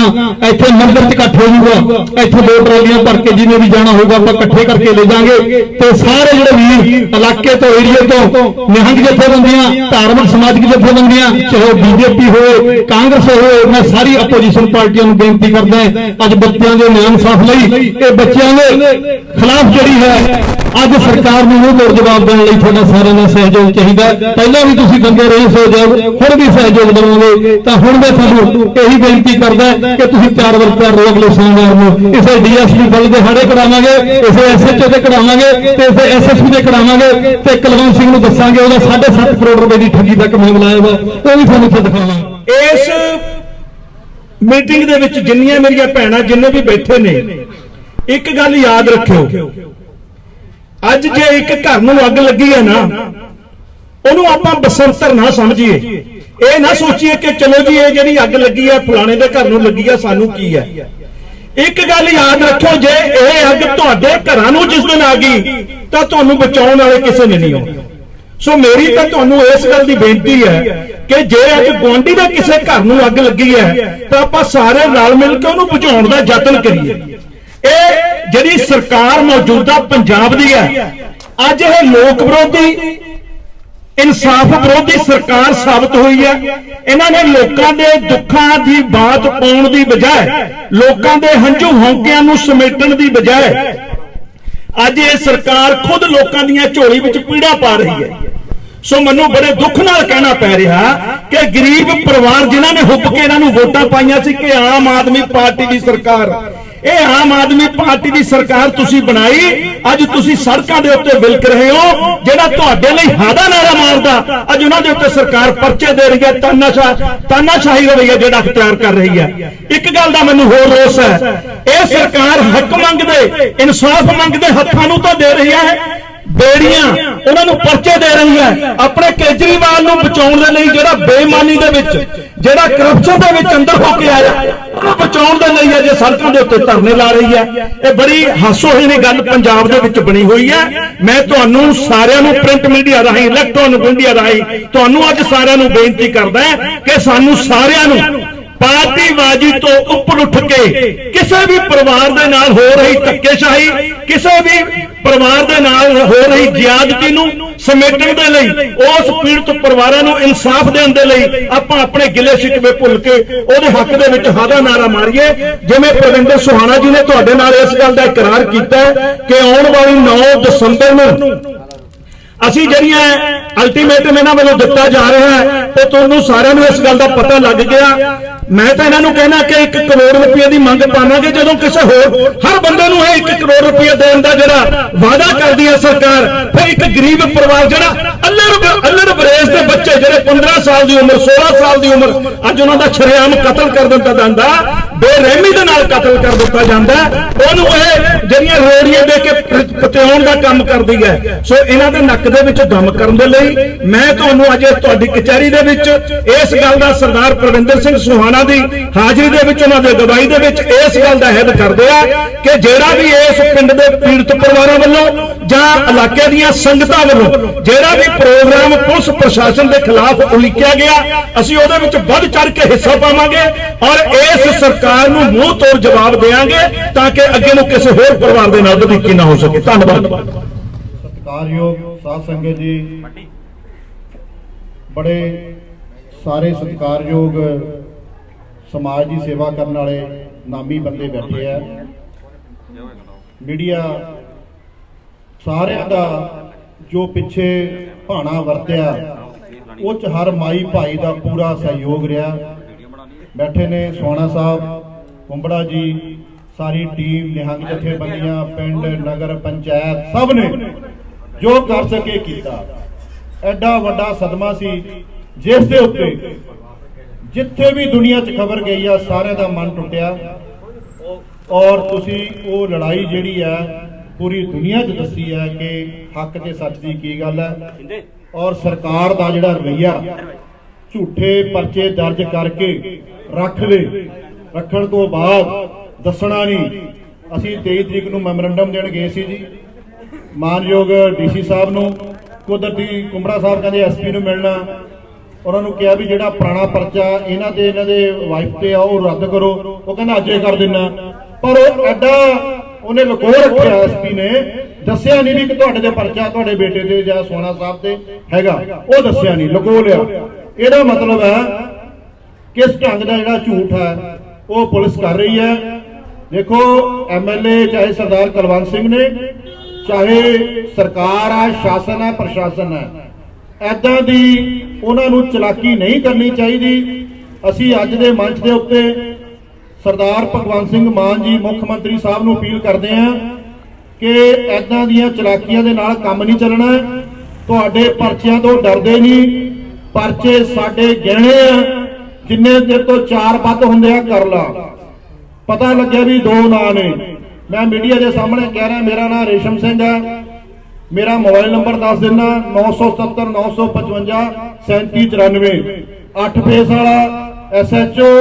ਇੱਥੇ ਮੰਦਿਰ 'ਚ ਇਕੱਠ ਹੋ ਜਾਊਗਾ। ਇੱਥੇ ਦੋ ਟਰਾਲੀਆਂ ਭਰ ਕੇ ਜਿਵੇਂ ਵੀ ਜਾਣਾ ਹੋਊਗਾ, ਆਪਾਂ ਇਕੱਠੇ ਕਰਕੇ ਲੈ ਜਾਾਂਗੇ। ਤੇ ਸਾਰੇ ਜਿਹੜੇ ਵੀਰ ਇਲਾਕੇ ਤੋਂ ਏਰੀਏ ਤੋਂ, ਨਿਹੰਗ ਜਥੇਬੰਦੀਆਂ, ਧਾਰਮਿਕ ਸਮਾਜਿਕ ਜਥੇਬੰਦੀਆਂ, ਚਾਹੇ ਬੀਜੇਪੀ ਹੋਵੇ, ਕਾਂਗਰਸ ਹੋਵੇ, ਮੈਂ ਸਾਰੀ ਆਪੋਜੀਸ਼ਨ ਪਾਰਟੀਆਂ ਨੂੰ ਬੇਨਤੀ ਕਰਦਾ ਅੱਜ ਬੱਚਿਆਂ ਦੇ ਨਿਆਂ ਸਾਫ਼ ਲਈ। ਇਹ ਬੱਚਿਆਂ ਦੇ ਖਿਲਾਫ ਜਿਹੜੀ ਹੈ ਅੱਜ ਸਰਕਾਰ ਨੂੰ ਮੂੰਹ ਤੋੜ ਜਵਾਬ ਦੇਣ ਲਈ ਤੁਹਾਡਾ ਸਾਰਿਆਂ ਦਾ ਸਹਿਯੋਗ ਚਾਹੀਦਾ। ਪਹਿਲਾਂ ਵੀ ਤੁਸੀਂ ਦਿੰਦੇ ਰਹੇ ਸਹਿਯੋਗ। ਹੁਣ ਵੀ ਸਹਿਯੋਗ ਦੇਵੋਗੇ ਤਾਂ ਹੁਣ ਮੈਂ ਤੁਹਾਨੂੰ ਇਹੀ ਬੇਨਤੀ ਕਰਦਾ ਕਿ ਤੁਸੀਂ ਚਾਰ ਵਾਰ ਚਾਰ ਰੋਗ ਅਗਲੇ ਸੋਮਵਾਰ ਨੂੰ। ਇਸੇ ਡੀਐਸਪੀ ਬਲ ਦੇ ਹਾੜੇ ਕਰਾਵਾਂਗੇ ਇਸੇ ਐਸਐਚਓ ਤੇ ਕਰਾਵਾਂਗੇ ਤੇ ਇਸੇ ਐਸਐਸਪੀ ਤੇ ਕਰਾਵਾਂਗੇ ਤੇ ਕੁਲਵੰਤ ਸਿੰਘ ਨੂੰ ਦੱਸਾਂਗੇ ਉਹਦਾ 7.5 ਕਰੋੜ ਰੁਪਏ ਦੀ ਠੱਗੀ ਦਾ ਮਾਮਲਾ ਬੁਲਾਇਆ ਵਾ। ਉਹ ਵੀ ਤੁਹਾਨੂੰ ਇੱਥੇ ਦਿਖਾਵਾਂਗੇ। ਇਸ ਮੀਟਿੰਗ ਦੇ ਵਿੱਚ ਜਿੰਨੀਆਂ ਮੇਰੀਆਂ ਭੈਣਾਂ, ਜਿੰਨੇ ਵੀ ਬੈਠੇ ਨੇ, ਇੱਕ ਗੱਲ ਯਾਦ ਰੱਖਿਓ। ਅੱਜ ਜੇ ਇੱਕ ਘਰ ਨੂੰ ਅੱਗ ਲੱਗੀ ਹੈ ਨਾ, ਉਹਨੂੰ ਆਪਾਂ ਬਸੰਤਰ ਨਾ ਸਮਝੀਏ। ਇਹ ਨਾ ਸੋਚੀਏ ਕਿ ਚਲੋ ਜੀ, ਇਹ ਜਿਹੜੀ ਅੱਗ ਲੱਗੀ ਹੈ, ਫਲਾਣੇ ਦੇ ਘਰ ਨੂੰ ਲੱਗੀ ਹੈ, ਸਾਨੂੰ ਕੀ ਹੈ? ਇੱਕ ਗੱਲ ਯਾਦ ਰੱਖੋ ਜੇ ਇਹ ਅੱਗ ਤੁਹਾਡੇ ਘਰਾਂ ਨੂੰ ਜਿਸ ਦਿਨ ਆ ਗਈ, ਤਾਂ ਤੁਹਾਨੂੰ ਬਚਾਉਣ ਵਾਲੇ ਕਿਸੇ ਨੇ ਨਹੀਂ ਆਉਣਾ। ਸੋ ਮੇਰੀ ਤਾਂ ਤੁਹਾਨੂੰ ਇਸ ਗੱਲ ਦੀ ਬੇਨਤੀ ਹੈ ਕਿ ਜੇ ਅੱਜ ਗੁਆਂਢੀ ਦੇ ਕਿਸੇ ਘਰ ਨੂੰ ਅੱਗ ਲੱਗੀ ਹੈ, ਤਾਂ ਆਪਾਂ ਸਾਰੇ ਰਲ ਮਿਲ ਕੇ ਉਹਨੂੰ ਬੁਝਾਉਣ ਦਾ ਯਤਨ ਕਰੀਏ। ਇਹ ਜਿਹੜੀ ਸਰਕਾਰ ਮੌਜੂਦਾ ਪੰਜਾਬ ਦੀ ਹੈ, ਅੱਜ ਇਹ ਲੋਕ ਵਿਰੋਧੀ, ਇਨਸਾਫ ਵਿਰੋਧੀ ਸਰਕਾਰ ਸਾਬਤ ਹੋਈ ਹੈ। ਇਹਨਾਂ ਨੇ ਲੋਕਾਂ ਦੇ ਦੁੱਖਾਂ ਦੀ ਬਾਤ ਪਾਉਣ ਦੀ ਬਜਾਏ, ਲੋਕਾਂ ਦੇ ਹੰਝੂ ਹੌਂਕਿਆਂ ਨੂੰ ਸਮੇਟਣ ਦੀ ਬਜਾਏ, ਅੱਜ ਇਹ ਸਰਕਾਰ ਖੁਦ ਲੋਕਾਂ ਦੀਆਂ ਝੋਲੀ ਵਿੱਚ ਪੀੜਾ ਪਾ ਰਹੀ ਹੈ। ਸੋ ਮੈਨੂੰ ਬੜੇ ਦੁੱਖ ਨਾਲ ਕਹਿਣਾ ਪੈ ਰਿਹਾ ਕਿ ਗਰੀਬ ਪਰਿਵਾਰ ਜਿਨ੍ਹਾਂ ਨੇ ਹੁੱਬ ਕੇ ਇਹਨਾਂ ਨੂੰ ਵੋਟਾਂ ਪਾਈਆਂ ਸੀ ਕਿ ਆਮ ਆਦਮੀ ਪਾਰਟੀ ਦੀ ਸਰਕਾਰ ਇਹ ਆਮ ਆਦਮੀ ਪਾਰਟੀ ਦੀ ਸਰਕਾਰ ਤੁਸੀਂ ਬਣਾਈ, ਅੱਜ ਤੁਸੀਂ ਸੜਕਾਂ ਦੇ ਉੱਤੇ ਵਿਲਕ ਰਹੇ ਹੋ, ਜਿਹੜਾ ਤੁਹਾਡੇ ਲਈ ਹਾਦਾ ਨਾਰਾ ਮਾਰਦਾ, ਅੱਜ ਉਹਨਾਂ ਦੇ ਉੱਤੇ ਸਰਕਾਰ ਪਰਚੇ ਦੇ ਰਹੀ ਹੈ ਤਾਨਾਸ਼ਾਹ ਤਾਨਾਸ਼ਾਹੀ ਰਵਈਆ ਜਿਹੜਾ ਅਖਤਿਆਰ ਕਰ ਰਹੀ ਹੈ। ਇੱਕ ਗੱਲ ਦਾ ਮੈਨੂੰ ਹੋਰ ਰੋਸ ਹੈ, ਇਹ ਸਰਕਾਰ ਹੱਕ ਮੰਗਦੇ, ਇਨਸਾਫ ਮੰਗਦੇ, ਹੱਥਾਂ ਨੂੰ ਤਾਂ ਦੇ ਰਹੀ ਹੈ ਬੇੜੀਆਂ ਉਹਨਾਂ ਨੂੰ ਪਰਚੇ ਦੇ ਰਹੀ ਹੈ। ਆਪਣੇ ਕੇਜਰੀਵਾਲ ਨੂੰ ਬਚਾਉਣ ਦੇ ਲਈ ਜਿਹੜਾ ਬੇਈਮਾਨੀ ਦੇ ਵਿੱਚ, ਜਿਹੜਾ ਕਰਪਸ਼ਨ ਦੇ ਵਿੱਚ ਅੰਦਰ ਹੋ ਕੇ ਆਇਆ, ਉਹਨੂੰ ਬਚਾਉਣ ਦੇ ਲਈ ਅਜੇ ਸੜਕਾਂ ਦੇ ਉੱਤੇ ਧਰਨੇ ਲਾ ਰਹੀ ਹੈ। ਇਹ ਬੜੀ ਹਾਸੋਹੀਣੀ ਗੱਲ ਪੰਜਾਬ ਦੇ ਵਿੱਚ ਬਣੀ ਹੋਈ ਹੈ। ਮੈਂ ਤੁਹਾਨੂੰ ਸਾਰਿਆਂ ਨੂੰ ਪ੍ਰਿੰਟ ਮੀਡੀਆ ਰਾਹੀਂ ਇਲੈਕਟ੍ਰੋਨਿਕ ਮੀਡੀਆ ਰਾਹੀਂ ਤੁਹਾਨੂੰ ਅੱਜ ਸਾਰਿਆਂ ਨੂੰ ਬੇਨਤੀ ਕਰਦਾ ਕਿ ਸਾਨੂੰ ਸਾਰਿਆਂ ਨੂੰ ਪਾਰਟੀਬਾਜ਼ੀ ਤੋਂ ਉੱਪਰ ਉੱਠ ਕੇ ਕਿਸੇ ਵੀ ਪਰਿਵਾਰ ਦੇ ਨਾਲ ਹੋ ਰਹੀ ਧੱਕੇਸ਼ਾਹੀ, ਕਿਸੇ ਵੀ ਪਰਿਵਾਰ ਦੇ ਨਾਲ ਹੋ ਰਹੀ ਜ਼ਿਆਦਤੀ ਨੂੰ ਸਮੇਟਣ ਦੇ ਲਈ, ਉਸ ਪੀੜਤ ਪਰਿਵਾਰਾਂ ਨੂੰ ਇਨਸਾਫ ਦੇਣ ਦੇ ਲਈ ਆਪਾਂ ਆਪਣੇ ਗਿਲੇ ਸ਼ਿਕਵੇ ਭੁੱਲ ਕੇ ਉਹਦੇ ਹੱਕ ਦੇ ਵਿੱਚ ਹਾਦਾ ਨਾਰਾ ਮਾਰੀਏ। ਜਿਵੇਂ ਪ੍ਰਵਿੰਦਰ ਸੁਹਾਣਾ ਜੀ ਨੇ ਤੁਹਾਡੇ ਨਾਲ ਇਸ ਗੱਲ ਦਾ ਇਕਰਾਰ ਕੀਤਾ ਕਿ ਆਉਣ ਵਾਲੀ 9 ਦਸੰਬਰ ਨੂੰ ਅਸੀਂ ਜਿਹੜੀਆਂ ਅਲਟੀਮੇਟਮ ਇਹਨਾਂ ਵੱਲੋਂ ਦਿੱਤਾ ਜਾ ਰਿਹਾ ਹੈ ਤੇ ਤੁਹਾਨੂੰ ਸਾਰਿਆਂ ਨੂੰ ਇਸ ਗੱਲ ਦਾ ਪਤਾ ਲੱਗ ਗਿਆ। ਮੈਂ ਤਾਂ ਇਹਨਾਂ ਨੂੰ ਕਹਿਣਾ ਕਿ 1 ਕਰੋੜ ਰੁਪਏ ਦੀ ਮੰਗ ਪਾਵਾਂਗੇ ਜਦੋਂ ਕਿਸੇ ਹੋਰ, ਹਰ ਬੰਦੇ ਨੂੰ ਇਹ 1 ਕਰੋੜ ਰੁਪਏ ਦੇਣ ਦਾ ਜਿਹੜਾ ਵਾਅਦਾ ਕਰਦੀ ਹੈ ਸਰਕਾਰ, ਫਿਰ ਇੱਕ ਗਰੀਬ ਪਰਿਵਾਰ ਜਿਹੜਾ ਅੱਲੜ ਅੱਲੜ ਬਰੇਸ ਦੇ ਬੱਚੇ ਜਿਹੜੇ 15 ਸਾਲ ਦੀ ਉਮਰ 16 ਸਾਲ ਦੀ ਉਮਰ, ਅੱਜ ਉਹਨਾਂ ਦਾ ਸ਼ਰੇਆਮ ਕਤਲ ਕਰ ਦਿੱਤਾ ਜਾਂਦਾ ਬੇਰਹਿਮੀ ਦੇ ਨਾਲ ਕਤਲ ਕਰ ਦਿੱਤਾ ਜਾਂਦਾ ਉਹਨੂੰ ਇਹ ਜਿਹੜੀਆਂ ਰੋੜੀਆਂ ਦੇ ਕੇ ਪ- ਪਤਿਆਉਣ ਦਾ ਕੰਮ ਕਰਦੀ ਹੈ। ਸੋ ਇਹਨਾਂ ਦੇ ਨੱਕ ਦੇ ਵਿੱਚ ਦਮ ਕਰਨ ਦੇ ਲਈ ਮੈਂ ਤੁਹਾਨੂੰ ਅੱਜ ਤੁਹਾਡੀ ਕਚਹਿਰੀ ਦੇ ਵਿੱਚ ਇਸ ਗੱਲ ਦਾ ਸਰਦਾਰ ਪ੍ਰਵਿੰਦਰ ਸਿੰਘ ਸੁਹਾਣਾ ਦੀ ਹਾਜ਼ਰੀ ਦੇ ਵਿੱਚ, ਉਹਨਾਂ ਦੇ ਗਵਾਹੀ ਦੇ ਵਿੱਚ ਇਸ ਗੱਲ ਦਾ ਹਿੱਦ ਕਰਦੇ ਆ ਕਿ ਜਿਹੜਾ ਵੀ ਇਸ ਪਿੰਡ ਦੇ ਪੀੜਤ ਪਰਿਵਾਰਾਂ ਵੱਲੋਂ ਜਾਂ ਇਲਾਕੇ ਦੀਆਂ ਸੰਗਤਾਂ ਵੱਲੋਂ ਜਿਹੜਾ ਵੀ ਪ੍ਰੋਗਰਾਮ ਪੁਲਿਸ ਪ੍ਰਸ਼ਾਸਨ ਦੇ ਖਿਲਾਫ ਉਲੀਕਿਆ ਗਿਆ, ਅਸੀਂ ਉਹਦੇ ਵਿੱਚ ਵੱਧ ਚੜ ਕੇ ਹਿੱਸਾ ਪਾਵਾਂਗੇ ਔਰ ਇਸ ਸਰਕਾਰ ਨੂੰ ਮੂੰਹ ਤੋੜ ਜਵਾਬ ਦੇਵਾਂਗੇ ਤਾਂ ਕਿ ਅੱਗੇ ਨੂੰ ਕਿਸੇ ਹੋਰ ਪਰਿਵਾਰ ਦੇ ਨਾਲ ਵਧੀਕੀ ਨਾ ਹੋ ਸਕੇ। ਧੰਨਵਾਦ। ਸਤਿਕਾਰਯੋਗ ਸਾਧ ਸੰਗਤ ਜੀ, ਬੜੇ ਸਾਰੇ ਸਤਿਕਾਰਯੋਗ ਸਮਾਜ ਦੀ ਸੇਵਾ ਕਰਨ ਵਾਲੇ ਨਾਮੀ ਬੰਦੇ ਬੈਠੇ ਆ। ਮੀਡੀਆ ਸਾਰਿਆਂ ਦਾ ਜੋ ਪਿੱਛੇ ਭਾਣਾ ਵਰਤਿਆ, ਉਹ ਚ ਹਰ ਮਾਈ ਭਾਈ ਦਾ ਪੂਰਾ ਸਹਿਯੋਗ ਰਿਹਾ। ਬੈਠੇ ਨੇ ਸੋਣਾ ਸਾਹਿਬ ਕੁੰਬੜਾ ਜੀ ਸਾਰੀ ਟੀਮ ਨਿਹੰਗ ਜਥੇਬੰਦੀਆਂ ਪਿੰਡ ਨਗਰ ਪੰਚਾਇਤ ਸਭ ਨੇ ਜੋ ਕਰ ਸਕੇ ਕੀਤਾ। ਐਡਾ ਵੱਡਾ ਸਦਮਾ ਸੀ ਜਿਸ ਦੇ ਉੱਤੇ ਜਿੱਥੇ ਵੀ ਦੁਨੀਆ 'ਚ ਖਬਰ ਗਈ ਆ ਸਾਰਿਆਂ ਦਾ ਮਨ ਟੁੱਟਿਆ। ਔਰ ਤੁਸੀਂ ਉਹ ਲੜਾਈ ਜਿਹੜੀ ਆ ਪੂਰੀ ਦੁਨੀਆ 'ਚ ਦੱਸੀ ਹੈ ਕਿ ਹੱਕ ਤੇ ਸੱਚ ਦੀ ਕੀ ਗੱਲ ਹੈ ਔਰ ਸਰਕਾਰ ਦਾ ਜਿਹੜਾ ਰਵਈਆ ਝੂਠੇ ਪਰਚੇ ਦਰਜ ਕਰਕੇ ਰੱਖ ਲਏ ਰੱਖਣ ਤੋਂ ਬਾਅਦ ਦੱਸਣਾ ਨਹੀਂ। ਅਸੀਂ 23 ਤਰੀਕ ਨੂੰ ਮੈਮੋਰੰਡਮ ਦੇਣ ਗਏ ਸੀ ਜੀ। ਮਾਨਯੋਗ ਡੀਸੀ ਸਾਹਿਬ ਨੂੰ, ਕੁਦਰਤੀ ਕੁੰਬੜਾ ਸਾਹਿਬ ਕਹਿੰਦੇ ਐਸਪੀ ਨੂੰ ਮਿਲਣਾ। ਉਹਨਾਂ ਨੂੰ ਕਿਹਾ ਵੀ ਜਿਹੜਾ ਪੁਰਾਣਾ ਪਰਚਾ ਇਹਨਾਂ ਦੇ ਇਹਨਾਂ ਦੇ ਵਾਈਫ ਤੇ ਆ, ਉਹ ਰੱਦ ਕਰੋ। ਉਹ ਕਹਿੰਦਾ, ਅੱਜ ਕਰ ਦਿੰਨਾ। ਪਰ ਉਹ ਐਡਾ ਉਹਨੇ ਲੁਕੋ ਰੱਖਿਆ ਐਸਪੀ ਨੇ। ਦੱਸਿਆ ਨਹੀਂ ਵੀ ਕਿ ਤੁਹਾਡੇ ਤੇ ਪਰਚਾ ਤੁਹਾਡੇ ਬੇਟੇ ਤੇ ਜਾਂ ਸੋਨਾ ਸਾਹਿਬ ਤੇ ਹੈਗਾ। ਉਹ ਦੱਸਿਆ ਨਹੀਂ ਲੁਕੋ ਲਿਆ। ਇਹਦਾ ਮਤਲਬ ਹੈ ਕਿਸ ਢੰਗ ਦਾ ਜਿਹੜਾ ਝੂਠ ਹੈ, ਉਹ ਪੁਲਿਸ ਕਰ ਰਹੀ ਹੈ। ਦੇਖੋ ਐਮਐਲਏ ਚਾਹੇ ਸਰਦਾਰ ਕੁਲਵੰਤ ਸਿੰਘ ਨੇ, ਚਾਹੇ ਸਰਕਾਰ ਹੈ, ਸ਼ਾਸਨ ਹੈ, ਪ੍ਰਸ਼ਾਸਨ ਹੈ ਐਦਾਂ ਦੀ ਉਹਨਾਂ ਨੂੰ ਚਲਾਕੀ ਨਹੀਂ ਕਰਨੀ ਚਾਹੀਦੀ। ਅਸੀਂ ਅੱਜ ਦੇ ਮੰਚ ਦੇ ਉੱਤੇ ਸਰਦਾਰ ਭਗਵੰਤ ਸਿੰਘ ਮਾਨ ਜੀ, ਮੁੱਖ ਮੰਤਰੀ ਸਾਹਿਬ ਨੂੰ ਅਪੀਲ ਕਰਦੇ ਹਾਂ ਕਿ ਐਦਾਂ ਦੀਆਂ ਚਲਾਕੀਆਂ ਦੇ ਨਾਲ ਕੰਮ ਨਹੀਂ ਚੱਲਣਾ। ਤੁਹਾਡੇ ਪਰਚਿਆਂ ਤੋਂ ਡਰਦੇ ਨਹੀਂ। ਪਰਚੇ ਸਾਡੇ ਗਹਿਣੇ ਆ, ਜਿੰਨੇ ਚਿਰ ਤੋਂ ਚਾਰ ਵੱਧ ਹੁੰਦੇ ਆ ਕਰ ਲਾ। ਪਤਾ ਲੱਗਿਆ ਵੀ ਦੋ ਨਾਂ ਨੇ। ਮੈਂ ਮੀਡੀਆ ਦੇ ਸਾਹਮਣੇ ਕਹਿ ਰਿਹਾ, ਮੇਰਾ ਨਾਮ ਰੇਸ਼ਮ ਸਿੰਘ ਹੈ ਮੇਰਾ ਮੋਬਾਈਲ ਨੰਬਰ ਦੱਸ ਦਿੰਨਾ 977 955 3794 8 ਫੇਸ ਵਾਲਾ ਐਸਐਚਓ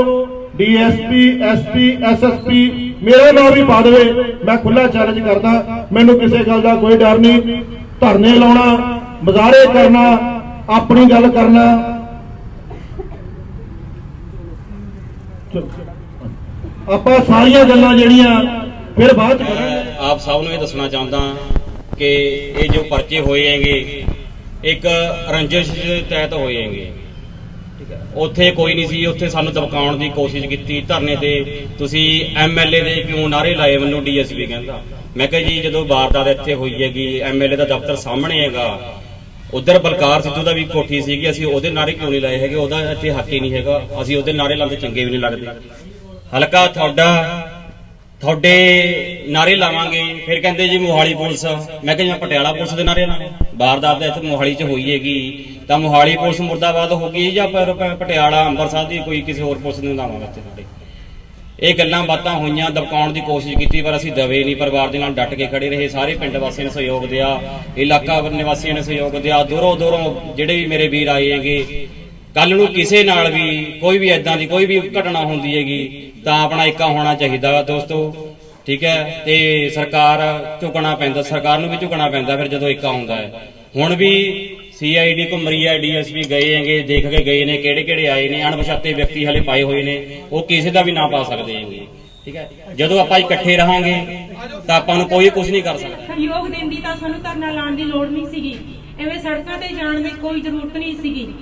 ਡੀਐਸਪੀ ਐਸਪੀ ਐਸਐਸਪੀ ਮੇਰਾ ਨਾਮ ਵੀ ਪਾ ਦੇਵੇ। ਮੈਂ ਖੁੱਲਾ ਚੈਲੰਜ ਕਰਦਾ, ਮੈਨੂੰ ਕਿਸੇ ਗੱਲ ਦਾ ਕੋਈ ਡਰ ਨਹੀਂ। ਧਰਨੇ ਲਾਉਣਾ ਮਜ਼ਾਰੇ ਕਰਨਾ ਆਪਣੀ ਗੱਲ ਕਰਨਾ। ਆਪਾਂ ਸਾਰੀਆਂ ਗੱਲਾਂ ਜਿਹੜੀਆਂ ਫਿਰ ਬਾਅਦ ਚ ਕਰਾਂਗੇ। ਆਪ ਸਭ ਨੂੰ ਇਹ ਦੱਸਣਾ ਚਾਹੁੰਦਾ ਕਿ ਇਹ ਜੋ ਪਰਚੇ ਹੋਏ ਹੈਗੇ ਇੱਕ ਰੰਜਿਸ਼ ਦੇ ਤਹਿਤ ਹੋਏ ਹੈਗੇ। ਉੱਥੇ ਕੋਈ ਨਹੀਂ ਸੀ ਉੱਥੇ ਸਾਨੂੰ ਦਬਕਾਉਣ ਦੀ ਕੋਸ਼ਿਸ਼ ਕੀਤੀ ਧਰਨੇ ਤੇ। ਤੁਸੀਂ ਐਮਐਲਏ ਦੇ ਕਿਉਂ ਨਾਰੇ ਲਾਏ ਮੈਨੂੰ ਡੀਐਸਪੀ ਕਹਿੰਦਾ। ਮੈਂ ਕਿਹਾ ਜੀ ਜਦੋਂ ਵਾਰਦਾਤ ਇੱਥੇ ਹੋਈ ਹੈਗੀ ਐਮਐਲਏ ਦਾ ਦਫ਼ਤਰ ਸਾਹਮਣੇ ਹੈਗਾ ਉਧਰ ਬਲਕਾਰ ਸਿੱਧੂ ਦਾ ਵੀ ਕੋਠੀ ਸੀਗੀ, ਅਸੀਂ ਉਹਦੇ ਨਾਰੇ ਕਿਉਂ ਨਹੀਂ ਲਾਏ ਹੈਗੇ? ਉਹਦਾ ਇੱਥੇ ਹੱਕ ਹੀ ਨਹੀਂ ਹੈਗਾ। ਅਸੀਂ ਉਹਦੇ ਨਾਰੇ ਲਾਉਂਦੇ ਚੰਗੇ ਵੀ ਨਹੀਂ ਲੱਗਦੇ। ਹਲਕਾ ਤੁਹਾਡਾ, ਤੁਹਾਡੇ ਨਾਰੇ ਲਾਵਾਂਗੇ। ਫਿਰ ਕਹਿੰਦੇ ਜੀ ਮੋਹਾਲੀ ਪੁਲਿਸ। ਮੈਂ ਕਿਹਾ ਪਟਿਆਲਾ ਪੁਲਿਸ ਦੇ ਨਾਰੇ ਲਾਵਾਂ। ਵਾਰਦਾਤ ਇੱਥੇ ਮੋਹਾਲੀ 'ਚ ਹੋਈ ਹੈਗੀ। ਤਾਂ ਮੋਹਾਲੀ ਪੁਲਿਸ ਮੁਰਦਾਬਾਦ ਗਈ ਜਾਂ ਪਰ ਪਟਿਆਲਾ, ਅੰਮ੍ਰਿਤਸਰ ਦੀ ਕੋਈ ਕਿਸੇ ਹੋਰ ਪੁਲਿਸ ਨੂੰ ਲਾਵਾਂਗੇ ਇੱਥੇ? ਇਹ ਗੱਲਾਂ ਬਾਤਾਂ ਹੋਈਆਂ, ਦਬਕਾਉਣ ਦੀ ਕੋਸ਼ਿਸ਼ ਕੀਤੀ, ਪਰ ਅਸੀਂ ਦਵੇ ਨਹੀਂ। ਪਰਿਵਾਰ ਦੇ ਨਾਲ ਡਟ ਕੇ ਖੜੇ ਰਹੇ। ਸਾਰੇ ਪਿੰਡ ਵਾਸੀਆਂ ਨੇ ਸਹਿਯੋਗ ਦਿਆ, ਇਲਾਕਾ ਨਿਵਾਸੀਆਂ ਨੇ ਸਹਿਯੋਗ ਦਿਆ। ਦੂਰੋਂ ਦੂਰੋਂ ਜਿਹੜੇ ਵੀ ਮੇਰੇ ਵੀਰ ਆਏ ਹੈਗੇ ਕੱਲ ਨੂੰ ਕਿਸੇ ਨਾਲ ਵੀ ਕੋਈ ਵੀ ਐਦਾਂ ਦੀ ਕੋਈ ਵੀ ਘਟਨਾ ਹੁੰਦੀ ਹੈਗੀ, ਤਾਂ ਆਪਣਾ ਇੱਕਾ ਹੋਣਾ ਚਾਹੀਦਾ ਵਾ ਦੋਸਤੋ, ਠੀਕ ਹੈ? ਤੇ ਸਰਕਾਰ ਝੁਕਣਾ ਪੈਂਦਾ, ਸਰਕਾਰ ਨੂੰ ਵੀ ਝੁਕਣਾ ਪੈਂਦਾ, ਫਿਰ ਜਦੋਂ ਇੱਕਾ ਹੁੰਦਾ ਹੈ। ਹੁਣ ਵੀ ਸੀਆਈਡੀ ਘੁੰਮਰੀ ਡੀਐਸਪੀ ਗਏ ਹੈਗੇ, ਦੇਖ ਕੇ ਗਏ ਨੇ, ਕਿਹੜੇ ਕਿਹੜੇ ਆਏ ਨੇ, ਅਣਪਛਾਤੇ ਵਿਅਕਤੀ ਹਲੇ ਪਾਏ ਹੋਏ ਨੇ, ਉਹ ਕਿਸੇ ਦਾ ਵੀ ਨਾਂ ਪਾ ਸਕਦੇ ਹੈਗੇ। ਠੀਕ ਹੈ? ਜਦੋਂ ਆਪਾਂ ਇਕੱਠੇ ਰਹਾਂਗੇ, ਤਾਂ ਆਪਾਂ ਨੂੰ ਕੋਈ ਕੁਝ ਨਹੀਂ ਕਰ ਸਕਦਾ। ਸਹਿਯੋਗ ਦੇਣ ਦੀ ਤਾਂ ਸਾਨੂੰ ਧਰਨਾ ਲਾਉਣ ਦੀ ਲੋੜ ਨਹੀਂ ਸੀਗੀ। ਐਵੇਂ ਸੜਕਾਂ ਤੇ ਜਾਣ ਦੀ ਕੋਈ ਜ਼ਰੂਰਤ ਨਹੀਂ ਸੀਗੀ।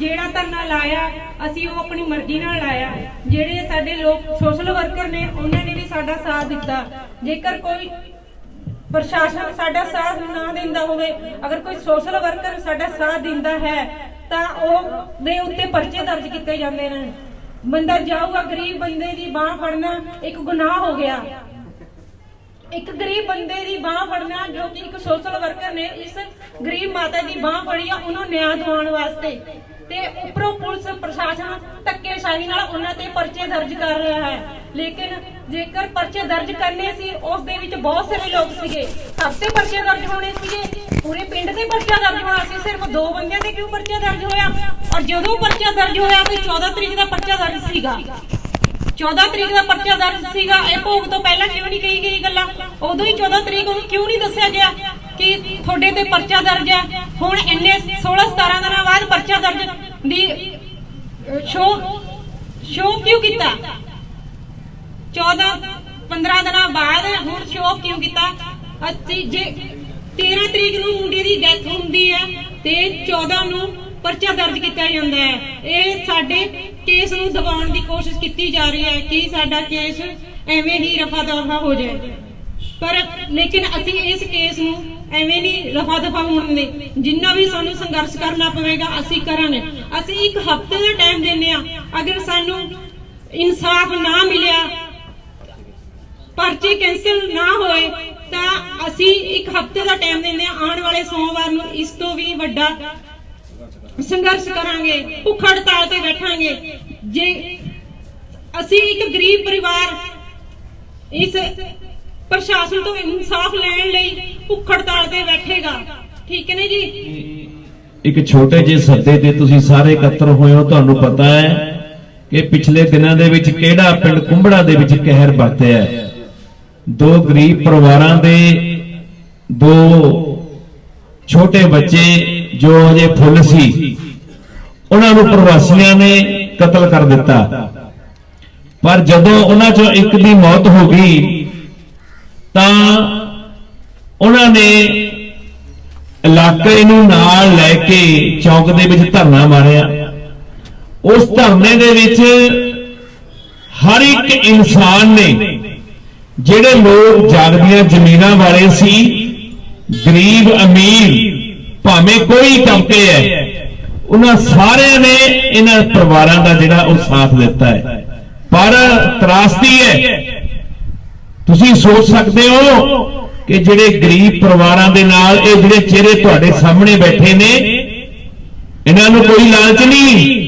ਜਿਹੜਾ ਧਰਨਾ ਲਾਇਆ, ਅਸੀਂ ਉਹ ਆਪਣੀ ਮਰਜ਼ੀ ਨਾਲ ਲਾਇਆ। ਜਿਹੜੇ ਸਾਡੇ ਲੋਕ ਸੋਸ਼ਲ ਵਰਕਰ ਨੇ, ਉਹਨਾਂ ਨੇ ਵੀ ਸਾਡਾ ਸਾਥ ਦਿੱਤਾ। ਜੇਕਰ ਕੋਈ ਪ੍ਰਸ਼ਾਸਨ ਸਾਡਾ ਸਾਥ ਨਾ ਦਿੰਦਾ ਹੋਵੇ, ਅਗਰ ਕੋਈ ਸੋਸ਼ਲ ਵਰਕਰ ਸਾਡਾ ਸਾਥ ਦਿੰਦਾ ਹੈ, ਤਾਂ ਉਹ ਦੇ ਉੱਤੇ ਪਰਚੇ ਦਰਜ ਕੀਤੇ ਜਾਂਦੇ ਨੇ। ਬੰਦਾ ਜਾਊਗਾ, ਗਰੀਬ ਬੰਦੇ ਦੀ ਬਾਹ ਫੜਨਾ ਇੱਕ ਗੁਨਾਹ ਹੋ ਗਿਆ। ਇੱਕ ਗਰੀਬ ਬੰਦੇ ਦੀ ਬਾਹ ਫੜਨਾ ਜੋ ਕਿ ਇੱਕ ਸੋਸ਼ਲ ਵਰਕਰ ਨੇ ਇਸ ਗਰੀਬ ਮਾਤਾ ਦੀ ਬਾਹ ਫੜੀ ਆ, ਉਹਨੂੰ ਨਿਆਂ ਦਿਵਾਉਣ ਵਾਸਤੇ। ਤੇ ਉੱਪਰੋਂ ਪੁਲਿਸ ਪ੍ਰਸ਼ਾਸਨ ਧੱਕੇਸ਼ਾਹੀ ਨਾਲ ਉਹਨਾਂ ਤੇ ਪਰਚੇ ਦਰਜ ਕਰ ਰਿਹਾ ਹੈ। ਲੇਕਿਨ ਜੇਕਰ ਪਰਚੇ ਦਰਜ ਕਰਨੇ ਸੀ, ਉਸ ਦੇ ਵਿੱਚ ਬਹੁਤ ਸਾਰੇ ਲੋਕ ਸੀਗੇ। ਸਭ ਤੇ ਪਰਚੇ ਦਰਜ ਹੋਣੇ ਸੀਗੇ। ਪੂਰੇ ਪਿੰਡ ਤੇ ਪਰਚਾ ਦਰਜ ਹੋਣਾ ਸੀ। ਸਿਰਫ ਦੋ ਬੰਦਿਆਂ ਤੇ ਕਿਉਂ ਪਰਚਾ ਦਰਜ ਹੋਇਆ? ਔਰ ਜਦੋਂ ਪਰਚਾ ਦਰਜ ਹੋਇਆ, ਤੇ 14 ਤਰੀਕ ਦਾ ਪਰਚਾ ਦਰਜ ਸੀਗਾ। 14 ਤਰੀਕ ਦਾ ਪਰਚਾ ਦਰਜ ਸੀਗਾ। ਇਹ ਭੋਗ ਤੋਂ ਪਹਿਲਾਂ ਕਿਉਂ ਨਹੀਂ ਕਹੀ ਗਈ ਗੱਲਾਂ? ਉਦੋਂ ਹੀ 14 ਤਰੀਕ ਨੂੰ ਕਿਉਂ ਨਹੀਂ ਦੱਸਿਆ ਗਿਆ ਕਿ ਤੁਹਾਡੇ ਤੇ ਪਰਚਾ ਦਰਜ ਹੈ? ਹੁਣ ਇੰਨੇ 16 17 ਦਿਨਾਂ ਬਾਅਦ ਪਰਚਾ ਦਰਜ ਦੀ ਸ਼ੋ ਸ਼ੋ ਕਿਉਂ ਕੀਤਾ? 14 15 ਦਿਨਾਂ ਬਾਅਦ ਹੁਣ ਸ਼ੋ ਕਿਉਂ ਕੀਤਾ? ਅਸੀਂ ਜੇ 13 ਤਰੀਕ ਨੂੰ ਮੁੰਡੇ ਦੀ ਡੈਥ ਹੁੰਦੀ ਹੈ ਤੇ 14 ਨੂੰ ਪਰਚਾ ਦਰਜ ਕੀਤਾ ਜਾਂਦਾ ਹੈ। ਇਹ ਸਾਡੇ ਕੇਸ ਨੂੰ ਦਬਾਉਣ ਦੀ ਕੋਸ਼ਿਸ਼ ਕੀਤੀ ਜਾ ਰਹੀ ਹੈ ਕਿ ਸਾਡਾ ਕੇਸ ਐਵੇਂ ਹੀ ਰਫਾ ਦਫਾ ਹੋ ਜਾਏ। ਪਰ ਲੇਕਿਨ ਅਸੀਂ ਇਸ ਕੇਸ ਨੂੰ ਐਵੇਂ ਨਹੀਂ ਰਫਾ ਦਫਾ ਹੋਣ ਦੇ ਜਿੰਨਾ ਵੀ ਸਾਨੂੰ ਸੰਘਰਸ਼ ਕਰਨਾ ਪਵੇਗਾ, ਅਸੀਂ ਕਰਾਂਗੇ। ਅਸੀਂ ਇੱਕ ਹਫ਼ਤੇ ਦਾ ਟਾਈਮ ਦਿੰਨੇ ਆ ਅਗਰ ਸਾਨੂੰ ਇਨਸਾਫ ਨਾ ਮਿਲਿਆ, ਪਰਚੇ ਕੈਂਸਲ ਨਾ ਹੋਏ, ਤਾਂ ਅਸੀਂ ਇੱਕ ਹਫ਼ਤੇ ਦਾ ਟਾਈਮ ਦਿੰਦੇ ਆ ਆਉਣ ਵਾਲੇ ਸੋਮਵਾਰ ਨੂੰ ਇਸ ਤੋਂ ਵੀ ਵੱਡਾ ਸੰਘਰਸ਼ ਕਰਾਂਗੇ ਭੁੱਖ ਹੜਤਾਲ ਤੇ ਬੈਠਾਂਗੇ ਜੇ ਅਸੀਂ ਇੱਕ ਗਰੀਬ ਪਰਿਵਾਰ ਇਸ ਪ੍ਰਸ਼ਾਸਨ ਤੋਂ ਇਨਸਾਫ ਲੈਣ ਲਈ ਭੁੱਖ ਹੜਤਾਲ ਤੇ ਬੈਠੇਗਾ, ਠੀਕ ਹੈ ਜੀ ਇੱਕ ਛੋਟੇ ਜਿਹੇ ਸੱਦੇ ਤੇ ਤੁਸੀਂ ਸਾਰੇ ਇਕੱਤਰ ਹੋਏ ਹੋ, ਤੁਹਾਨੂੰ ਪਤਾ ਹੈ ਕਿ ਪਿਛਲੇ ਦਿਨਾਂ ਦੇ ਵਿੱਚ ਕਿਹੜਾ ਪਿੰਡ ਕੁੰਬੜਾ ਦੇ ਵਿੱਚ ਕਹਿਰ ਵਰਤਿਆ ਹੈ। ਦੋ ਗਰੀਬ ਪਰਿਵਾਰਾਂ ਦੇ ਦੋ ਛੋਟੇ ਬੱਚੇ ਜੋ ਅਜੇ ਫੁੱਲ ਸੀ, ਉਹਨਾਂ ਨੂੰ ਪ੍ਰਵਾਸੀਆਂ ਨੇ ਕਤਲ ਕਰ ਦਿੱਤਾ। ਪਰ ਜਦੋਂ ਉਹਨਾਂ ਚੋਂ ਇੱਕ ਦੀ ਮੌਤ ਹੋ ਗਈ, ਤਾਂ ਉਹਨਾਂ ਨੇ ਇਲਾਕੇ ਨੂੰ ਨਾਲ ਲੈ ਕੇ ਚੌਕ ਦੇ ਵਿੱਚ ਧਰਨਾ ਮਾਰਿਆ। ਉਸ ਧਰਨੇ ਦੇ ਵਿੱਚ ਹਰ ਇੱਕ ਇਨਸਾਨ ਨੇ, ਜਿਹੜੇ ਲੋਕ ਜਾਗਦੀਆਂ ਜ਼ਮੀਨਾਂ ਵਾਲੇ ਸੀ, ਗਰੀਬ ਅਮੀਰ ਭਾਵੇਂ ਕੋਈ ਤਬਕੇ ਹੈ, ਉਹਨਾਂ ਸਾਰਿਆਂ ਨੇ ਇਹਨਾਂ ਪਰਿਵਾਰਾਂ ਦਾ ਜਿਹੜਾ ਉਹ ਸਾਥ ਦਿੱਤਾ ਹੈ। ਪਰ ਤਰਾਸਦੀ ਹੈ, ਤੁਸੀਂ ਸੋਚ ਸਕਦੇ ਹੋ ਕਿ ਜਿਹੜੇ ਗਰੀਬ ਪਰਿਵਾਰਾਂ ਦੇ ਨਾਲ ਇਹ ਜਿਹੜੇ ਚਿਹਰੇ ਤੁਹਾਡੇ ਸਾਹਮਣੇ ਬੈਠੇ ਨੇ, ਇਹਨਾਂ ਨੂੰ ਕੋਈ ਲਾਲਚ ਨਹੀਂ।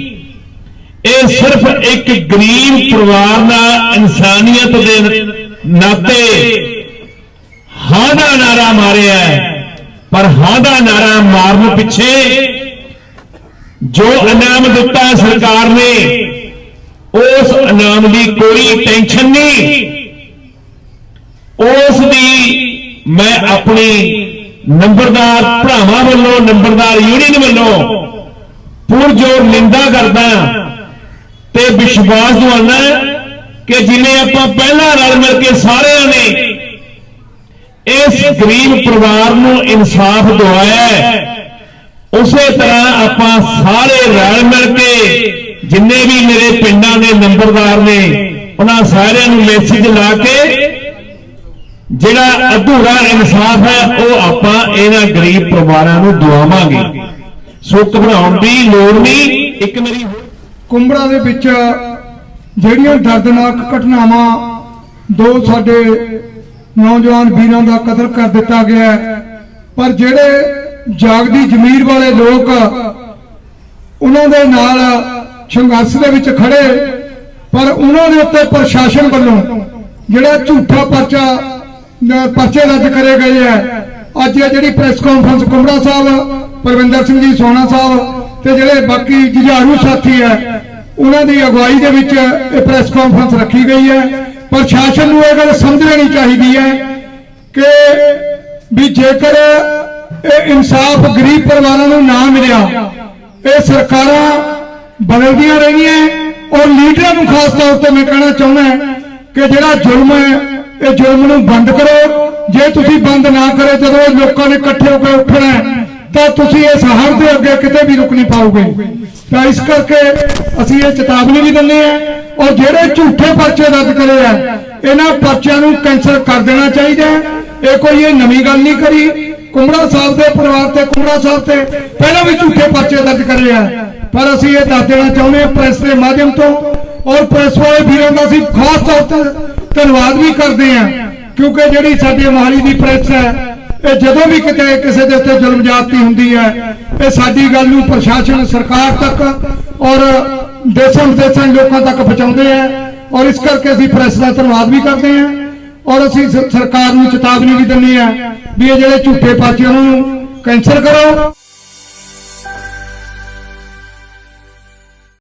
ਇਹ ਸਿਰਫ ਇੱਕ ਗਰੀਬ ਪਰਿਵਾਰ ਦਾ ਇਨਸਾਨੀਅਤ ਦੇ ਨਾਤੇ ਹਾਂ ਦਾ ਨਾਰਾ ਮਾਰਿਆ ਹੈ। ਪਰ ਹਾਂ ਦਾ ਨਾਰਾ ਮਾਰਨ ਪਿੱਛੇ ਜੋ ਇਨਾਮ ਦਿੱਤਾ ਸਰਕਾਰ ਨੇ, ਉਸ ਇਨਾਮ ਦੀ ਕੋਈ ਟੈਨਸ਼ਨ ਨਹੀਂ। ਉਸ ਦੀ ਮੈਂ ਆਪਣੀ ਨੰਬਰਦਾਰ ਭਰਾਵਾਂ ਵੱਲੋਂ, ਨੰਬਰਦਾਰ ਯੂਨੀਅਨ ਵੱਲੋਂ ਪੁਰਜੋਰ ਨਿੰਦਾ ਕਰਦਾ ਤੇ ਵਿਸ਼ਵਾਸ ਦਵਾਉਣਾ ਕਿ ਜਿਵੇਂ ਆਪਾਂ ਪਹਿਲਾਂ ਰਲ ਮਿਲ ਕੇ ਸਾਰਿਆਂ ਨੇ ਇਸ ਗਰੀਬ ਪਰਿਵਾਰ ਨੂੰ ਇਨਸਾਫ ਦਵਾਇਆ ਉਸੇ ਤਰ੍ਹਾਂ ਆਪਾਂ ਸਾਰੇ ਰਲ ਮਿਲ ਕੇ ਜਿੰਨੇ ਵੀ ਮੇਰੇ ਪਿੰਡਾਂ ਦੇ ਨੰਬਰਦਾਰ ਨੇ, ਉਹਨਾਂ ਸਾਰਿਆਂ ਨੂੰ ਮੈਸੇਜ ਲਾ ਕੇ ਜਿਹੜਾ ਅਧੂਰਾ ਇਨਸਾਫ ਹੈ, ਉਹ ਆਪਾਂ ਇਹਨਾਂ ਗਰੀਬ ਪਰਿਵਾਰਾਂ ਨੂੰ ਦਵਾਵਾਂਗੇ। ਸੋ ਘਬਰਾਉਣ ਦੀ ਲੋੜ ਨਹੀਂ। ਇੱਕ ਮੇਰੀ ਹੋਰ ਕੁੰਬੜਾ ਦੇ ਵਿੱਚ ਜਿਹੜੀਆਂ ਦਰਦਨਾਕ ਘਟਨਾਵਾਂ ਦੋ ਸਾਡੇ ਨੌਜਵਾਨ ਵੀਰਾਂ ਦਾ ਕਤਲ ਕਰ ਦਿੱਤਾ ਗਿਆ ਪਰ ਜਿਹੜੇ ਜਾਗਦੀ ਜ਼ਮੀਰ ਵਾਲੇ ਲੋਕ ਉਹਨਾਂ ਦੇ ਨਾਲ ਸੰਘਰਸ਼ ਦੇ ਵਿੱਚ ਖੜੇ, ਪਰ ਉਹਨਾਂ ਦੇ ਉੱਤੇ ਪ੍ਰਸ਼ਾਸਨ ਵੱਲੋਂ ਜਿਹੜਾ ਝੂਠਾ ਪਰਚਾ ਪਰਚੇ ਦਰਜ ਕਰੇ ਗਏ ਹੈ। ਅੱਜ ਇਹ ਜਿਹੜੀ ਪ੍ਰੈਸ ਕਾਨਫਰੰਸ ਕੁੰਬੜਾ ਸਾਹਿਬ, ਪਰਵਿੰਦਰ ਸਿੰਘ ਜੀ ਸੋਨਾ ਸਾਹਿਬ ਤੇ ਜਿਹੜੇ ਬਾਕੀ ਜੁਝਾਰੂ ਸਾਥੀ ਹੈ, ਉਹਨਾਂ ਦੀ ਅਗਵਾਈ ਦੇ ਵਿੱਚ ਇਹ ਪ੍ਰੈਸ ਕਾਨਫਰੰਸ ਰੱਖੀ ਗਈ ਹੈ। ਪ੍ਰਸ਼ਾਸਨ ਨੂੰ ਇਹ ਗੱਲ ਸਮਝ ਲੈਣੀ ਚਾਹੀਦੀ ਹੈ ਕਿ ਵੀ ਜੇਕਰ ਇਹ ਇਨਸਾਫ ਗਰੀਬ ਪਰਿਵਾਰਾਂ ਨੂੰ ਨਾ ਮਿਲਿਆ, ਇਹ ਸਰਕਾਰਾਂ ਬਦਲਦੀਆਂ ਰਹੀਆਂ ਔਰ ਲੀਡਰਾਂ ਨੂੰ ਖਾਸ ਤੌਰ ਤੇ ਮੈਂ ਕਹਿਣਾ ਚਾਹੁੰਦਾ ਕਿ ਜਿਹੜਾ ਜ਼ੁਲਮ ਹੈ, ਇਹ ਜ਼ੁਲਮ ਨੂੰ ਬੰਦ ਕਰੋ। ਜੇ ਤੁਸੀਂ ਬੰਦ ਨਾ ਕਰੇ, ਜਦੋਂ ਇਹ ਲੋਕਾਂ ਨੇ ਇਕੱਠੇ ਹੋ ਕੇ ਉੱਠਣਾ ਤਾਂ ਤੁਸੀਂ ਇਸ ਹਰ ਦੇ ਅੱਗੇ ਕਿਤੇ ਵੀ ਰੁਕ ਨਹੀਂ ਪਾਓਗੇ। ਤਾਂ ਇਸ ਕਰਕੇ ਅਸੀਂ ਇਹ ਚੇਤਾਵਨੀ ਵੀ ਦਿੰਦੇ ਆ ਔਰ ਜਿਹੜੇ ਝੂਠੇ ਪਰਚੇ ਦਰਜ ਕਰੇ ਆ, ਇਹਨਾਂ ਪਰਚਿਆਂ ਨੂੰ ਕੈਂਸਲ ਕਰ ਦੇਣਾ ਚਾਹੀਦਾ ਹੈ। ਇਹ ਕੋਈ ਇਹ ਨਵੀਂ ਗੱਲ ਨਹੀਂ ਕਰੀ। ਕੁੰਬੜਾ ਸਾਹਿਬ ਦੇ ਪਰਿਵਾਰ ਤੇ, ਕੁੰਬੜਾ ਸਾਹਿਬ ਤੇ ਪਹਿਲਾਂ ਵੀ ਝੂਠੇ ਪਰਚੇ ਦਰਜ ਕਰੇ ਆ। ਪਰ ਅਸੀਂ ਇਹ ਦੱਸ ਦੇਣਾ ਚਾਹੁੰਦੇ ਹਾਂ ਪ੍ਰੈਸ ਦੇ ਮਾਧਿਅਮ ਤੋਂ। ਔਰ ਪ੍ਰੈਸ ਵਾਲੇ ਵੀਰਾਂ ਦਾ ਅਸੀਂ ਖਾਸ ਤੌਰ ਤੇ ਧੰਨਵਾਦ ਵੀ ਕਰਦੇ ਹਾਂ, ਕਿਉਂਕਿ ਜਿਹੜੀ ਸਾਡੀ ਮੋਹਾਲੀ ਦੀ ਪ੍ਰੈਸ ਹੈ, ਇਹ ਜਦੋਂ ਵੀ ਕਿਤੇ ਕਿਸੇ ਦੇ ਉੱਤੇ ਜ਼ੁਲਮ ਜਾਤੀ ਹੁੰਦੀ ਹੈ, ਇਹ ਸਾਡੀ ਗੱਲ ਨੂੰ ਪ੍ਰਸ਼ਾਸਨ, ਸਰਕਾਰ ਤੱਕ ਔਰ ਦੇਸ਼ਾਂ ਵਿਦੇਸ਼ਾਂ ਲੋਕਾਂ ਤੱਕ ਪਹੁੰਚਾਉਂਦੇ ਆ ਔਰ ਇਸ ਕਰਕੇ ਅਸੀਂ ਪ੍ਰੈਸ ਦਾ ਧੰਨਵਾਦ ਵੀ ਕਰਦੇ ਹਾਂ ਔਰ ਅਸੀਂ ਸਰਕਾਰ ਨੂੰ ਚੇਤਾਵਨੀ ਵੀ ਦਿੰਦੇ ਆ ਵੀ ਇਹ ਜਿਹੜੇ ਝੂਠੇ ਪਰਚੇ ਉਹਨਾਂ ਨੂੰ ਕੈਂਸਲ ਕਰੋ